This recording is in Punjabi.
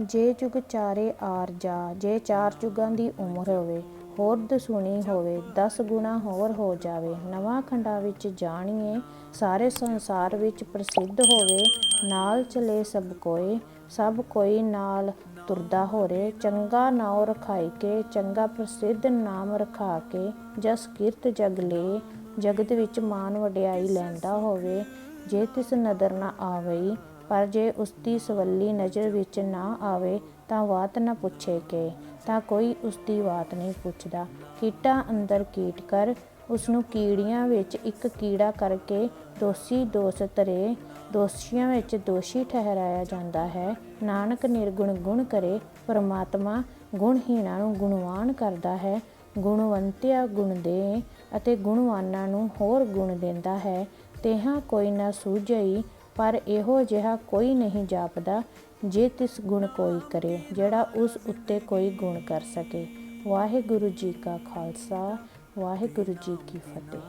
ਜੇ ਜੁਗ ਚਾਰੇ ਆਰ ਜਾ, ਜੇ ਚਾਰ ਜੁਗਾਂ ਦੀ ਉਮਰ ਹੋਵੇ ਹੋਰ ਦਸੂਣੀ ਹੋਵੇ 10 ਗੁਣਾ ਹੋਰ ਹੋ ਜਾਵੇ, ਨਵਾਂ ਖੰਡਾ ਵਿੱਚ ਜਾਣੀਏ, ਸਾਰੇ ਸੰਸਾਰ ਵਿੱਚ ਪ੍ਰਸਿੱਧ ਹੋਵੇ, ਨਾਲ ਚਲੇ ਸਭ ਕੋਈ ਸਭ ਕੋਈ ਨਾਲ ਤੁਰਦਾ ਹੋਰੇ, ਚੰਗਾ ਨਾਉ ਰਖਾਈ ਕੇ, ਚੰਗਾ ਪ੍ਰਸਿੱਧ ਨਾਮ ਰਖਾ ਕੇ, ਜਸ ਕੀਰਤ ਜਗ ਲੇ, ਜਗਤ ਵਿੱਚ ਮਾਨ ਵਡਿਆਈ ਲੈਂਦਾ ਹੋਵੇ, ਜੇ ਤਿਸ ਨਦਰ ਨਾ ਆਵਈ ਪਰ ਜੇ ਉਸਦੀ ਸਵੱਲੀ ਨਜ਼ਰ ਵਿੱਚ ਨਾ ਆਵੇ ਤਾਂ ਬਾਤ ਨਾ ਪੁੱਛੇ ਕਿ, ਤਾਂ ਕੋਈ ਉਸਦੀ ਬਾਤ ਨਹੀਂ ਪੁੱਛਦਾ। ਕੀਟਾਂ ਅੰਦਰ ਕੀਟ ਕਰ, ਉਸਨੂੰ ਕੀੜੀਆਂ ਵਿੱਚ ਇੱਕ ਕੀੜਾ ਕਰਕੇ ਦੋਸ਼ੀ ਦੋਸ਼ ਤਰੇ, ਦੋਸ਼ੀਆਂ ਵਿੱਚ ਦੋਸ਼ੀ ਠਹਿਰਾਇਆ ਜਾਂਦਾ ਹੈ। ਨਾਨਕ ਨਿਰਗੁਣ ਗੁਣ ਕਰੇ, ਪਰਮਾਤਮਾ ਗੁਣਹੀਣਾਂ ਨੂੰ ਗੁਣਵਾਨ ਕਰਦਾ ਹੈ। ਗੁਣਵੰਤਿਆ ਗੁਣ ਦੇ ਅਤੇ ਗੁਣਵਾਨਾਂ ਨੂੰ ਹੋਰ ਗੁਣ ਦਿੰਦਾ ਹੈ। ਤੇਹਾਂ ਕੋਈ ਨਾ ਸੂਝਈ ਪਰ ਇਹੋ ਜਿਹਾ ਕੋਈ ਨਹੀਂ ਜਾਪਦਾ ਜੇ ਤਿਸ ਗੁਣ ਕੋਈ ਕਰੇ, ਜਿਹੜਾ ਉਸ ਉੱਤੇ ਕੋਈ ਗੁਣ ਕਰ ਸਕੇ। ਵਾਹਿਗੁਰੂ ਜੀ ਕਾ ਖਾਲਸਾ, ਵਾਹਿਗੁਰੂ ਜੀ ਕੀ ਫਤਿਹ।